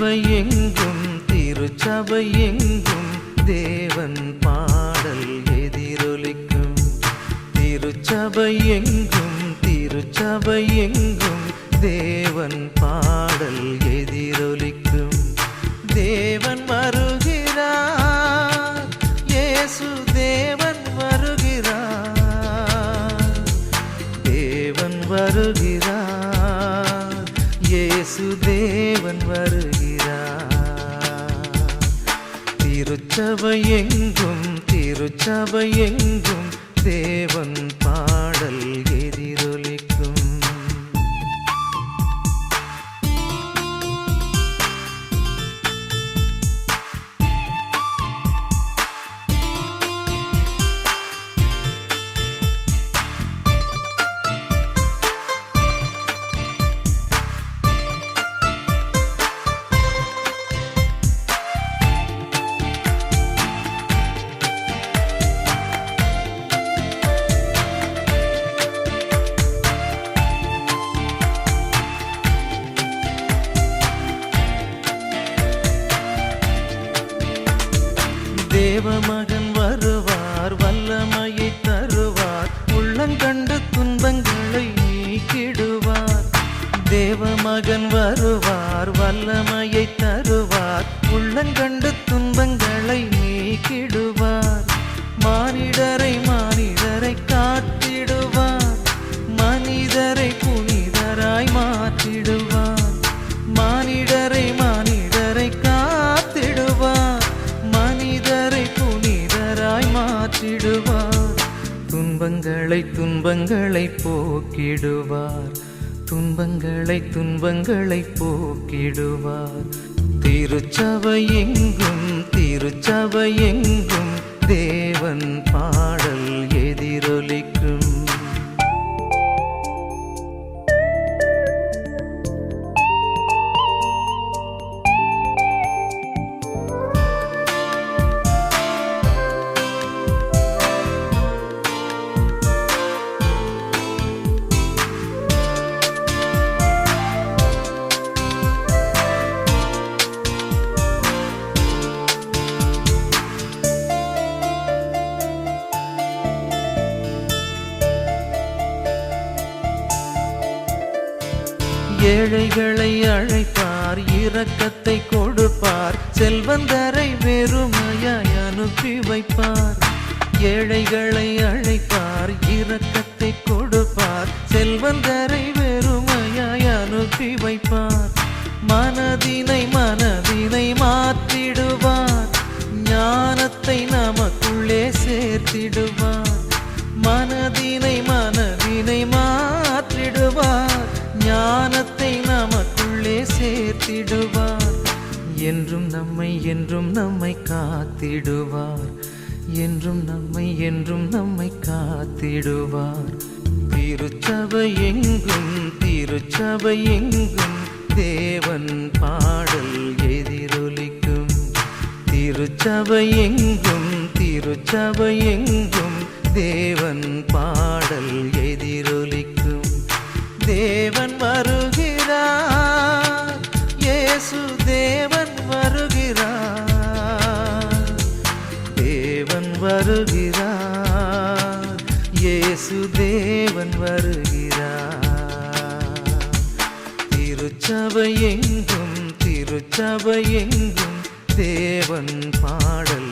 திருச்சபை எங்கும் திருச்சபை எங்கும் தேவன் பாடல் எதிரொலிக்கும். திருச்சபை எங்கும் திருச்சபை எங்கும் தேவன் பாடல் எதிரொலிக்கும். தேவன் வருகிறார் இயேசு தேவன் வருகிறார். தேவன் வருகிறார் இயேசு தேவன் வரு திருச்சபை எங்கும் திருச்சபை எங்கும் தேவன் பாடல் தேவமகன் வருவார் வல்லமையை தருவார். உள்ளங்கண்டு துன்பங்களை நீக்கிடுவார். தேவமகன் வருவார் வல்லமையை தருவார். உள்ளங்கண்டு துன்பங்களை நீக்கிடுவார். துன்பங்களை துன்பங்களை போக்கிடுவார். துன்பங்களை துன்பங்களை போக்கிடுவார். திருச்சபை எங்கும் திருச்சபை எங்கும் தேவன் பாடல் எதிரொலி ஏழைகளை அழைப்பார் இரக்கத்தை கொடுப்பார் செல்வந்தரை வெறுமையாய் அனுப்பி வைப்பார். ஏழைகளை அழைப்பார் இரக்கத்தை கொடுப்பார் செல்வந்தரை வெறுமையாய் அனுப்பி வைப்பார். மனதினை மனதினை மாற்றிடுவார் ஞானத்தை நமக்குள்ளே சேர்த்திடுவார். காத்திடுவார். என்றும் நம்மை என்றும் நம்மை காத்திடுவார். என்றும் நம்மை என்றும் நம்மை காத்திடுவார். திருச்சபை எங்கும் திருச்சபை எங்கும் தேவன் பாடல் எதிரொலிக்கும். திருச்சபை எங்கும் திருச்சபை எங்கும் தேவன் பாடல் எதிரொலிக்கும். தேவன் வருகிறார். இயேசு வருகிறார். தேவன் வருகிறார். இயேசுதேவன் வருகிறார். திருச்சபையெங்கும் திருச்சபையெங்கும் தேவன் பாடல்